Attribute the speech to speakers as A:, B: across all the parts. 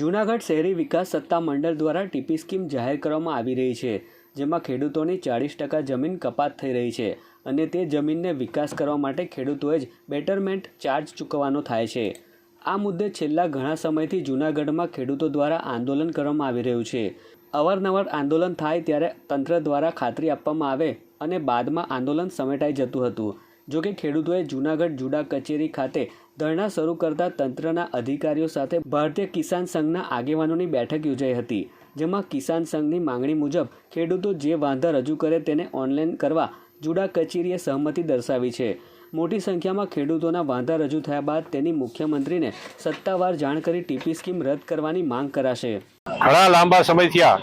A: જૂનાગઢ શહેરી વિકાસ સત્તા મંડળ દ્વારા ટીપી સ્કીમ જાહેર કરવામાં આવી રહી છે, જેમાં ખેડૂતોની ચાળીસ ટકા જમીન કપાત થઈ રહી છે અને તે જમીનને વિકાસ કરવા માટે ખેડૂતોએ જ બેટરમેન્ટ ચાર્જ ચૂકવવાનો થાય છે. આ મુદ્દે છેલ્લા ઘણા સમયથી જૂનાગઢમાં ખેડૂતો દ્વારા આંદોલન કરવામાં આવી રહ્યું છે. અવારનવાર આંદોલન થાય ત્યારે તંત્ર દ્વારા ખાતરી આપવામાં આવે અને બાદમાં આંદોલન સમેટાઈ જતું હતું. જોકે ખેડૂતોએ જૂનાગઢ જુડા કચેરી ખાતે ધરણા શરૂ કરતા તંત્રના અધિકારીઓ સાથે ભારતીય કિસાન સંઘના આગેવાનોની બેઠક યોજાઈ હતી, જેમાં કિસાન સંઘની માંગણી મુજબ ખેડૂતો જે વાંધા રજૂ કરે તેને ઓનલાઈન કરવા જુડા કચેરીએ સહમતિ દર્શાવી છે. મોટી સંખ્યામાં ખેડૂતોના વાંધા રજૂ થયા બાદ તેની મુખ્યમંત્રીને સત્તાવાર જાણ કરી ટીપી સ્કીમ રદ કરવાની માંગ કરાશે.
B: ઘણા લાંબા સમયથી આ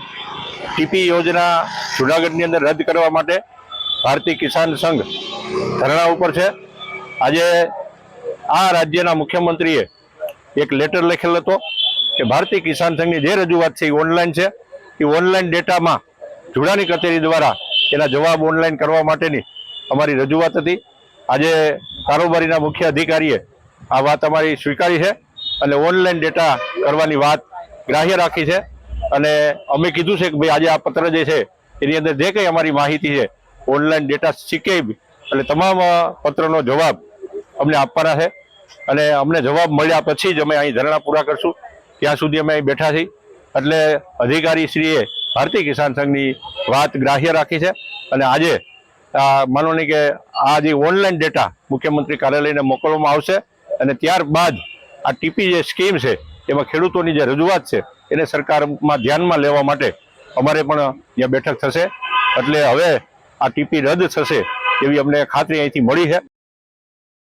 B: ટીપી યોજના જુનાગઢની અંદર રદ કરવા માટે ભારતીય કિસાન સંઘ ધરણા ઉપર છે. આજે આ રાજ્યના મુખ્યમંત્રીએ એક લેટર લખેલ હતો કે ભારતીય કિસાન સંઘની જે રજૂઆત છે એ ઓનલાઈન છે. એ ઓનલાઈન ડેટામાં જુડાની કચેરી દ્વારા એના જવાબ ઓનલાઈન કરવા માટેની અમારી રજૂઆત હતી. આજે કારોબારીના મુખ્ય અધિકારીએ આ વાત અમારી સ્વીકારી છે અને ઓનલાઈન ડેટા કરવાની વાત ગ્રાહ્ય રાખી છે. અને અમે કીધું છે કે ભાઈ આજે આ પત્ર જે છે એની અંદર જે કંઈ અમારી માહિતી છે ઓનલાઈન ડેટા શીખે એટલે તમામ પત્રનો જવાબ અમને આપવાના છે અને અમને જવાબ મળ્યા પછી જ અમે અહીં ધરણા પૂરા કરશું. ત્યાં સુધી અમે અહીં બેઠા છીએ. એટલે અધિકારીશ્રીએ ભારતીય કિસાન સંઘની વાત ગ્રાહ્ય રાખી છે અને આજે માનો નહીં કે આ જે ઓનલાઈન ડેટા મુખ્યમંત્રી કાર્યાલયને મોકલવામાં આવશે અને ત્યારબાદ આ ટીપી જે સ્કીમ છે, એમાં ખેડૂતોની જે રજૂઆત છે, એને સરકારમાં ધ્યાનમાં લેવા માટે અમારે પણ ત્યાં બેઠક થશે. એટલે હવે આ ટીપી રદ થશે એવી અમને ખાતરી અહીંથી મળી છે.